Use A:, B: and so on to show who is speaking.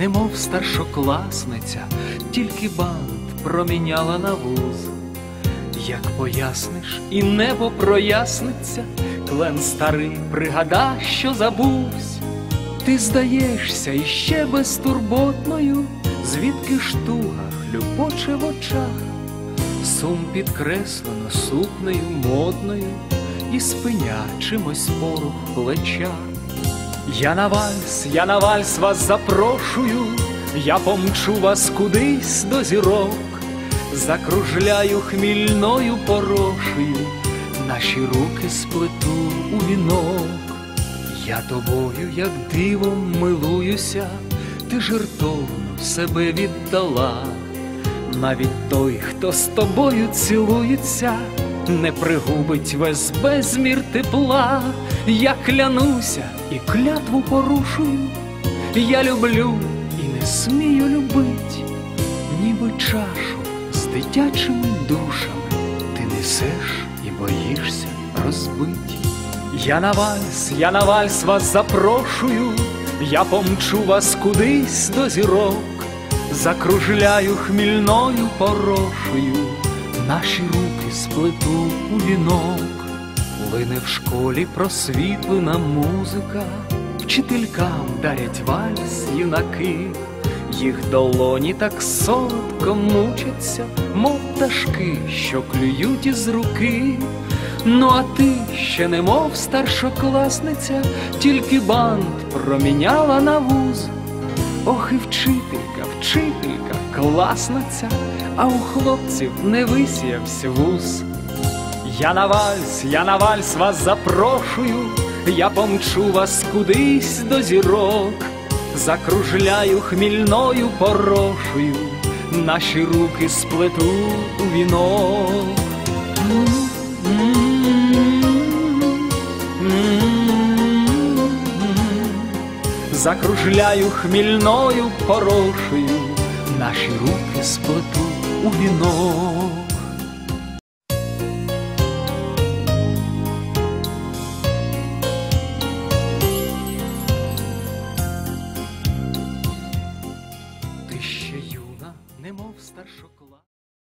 A: немов старшокласниця, тільки бант проміняла на вуз. Як поясниш, і небо проясниться, клен старий пригада, що забувсь. Ти здаєшся іще безтурботною, звідки ж туга хлюпоче в очах, сум підкреслено сукнею модною і спиня чимось порух плеча. Я на вальс, я на вальс вас запрошую, я помчу вас кудись до зірок, закружляю хмільною порошею, наші руки сплету у вінок. Я тобою, як дивом, милуюся, ти жертовно себе віддала. Навіть той, хто з тобою цілується, не пригубить весь безмір тепла. Я клянуся і клятву порушую. Я люблю і не смію любить, ніби чашу з дитячими душами ти несеш і боїшся розбить. Я на вальс, я на вальс вас запрошую, я помчу вас кудись до зірок, закружляю хмільною порошею, наші руки сплету у вінок, лине в школі просвітлена музика, вчителькам дарять вальс юнаки, їх долоні так солодко мучаться, мов пташки, що клюють із руки. Ну, а ти ще немов старшокласниця, тільки бант проміняла на вуз. Ох, і вчителька, вчителька, класниця, а у хлопців не висіявся вуз. Я на вальс, я на вальс вас запрошую, я помчу вас кудись до зірок, закружляю хмільною порошою, наші руки сплету у вінок. закружляю хмільною порошею, наші руки сплету у вінок. Ти ще юна, немов старшокола.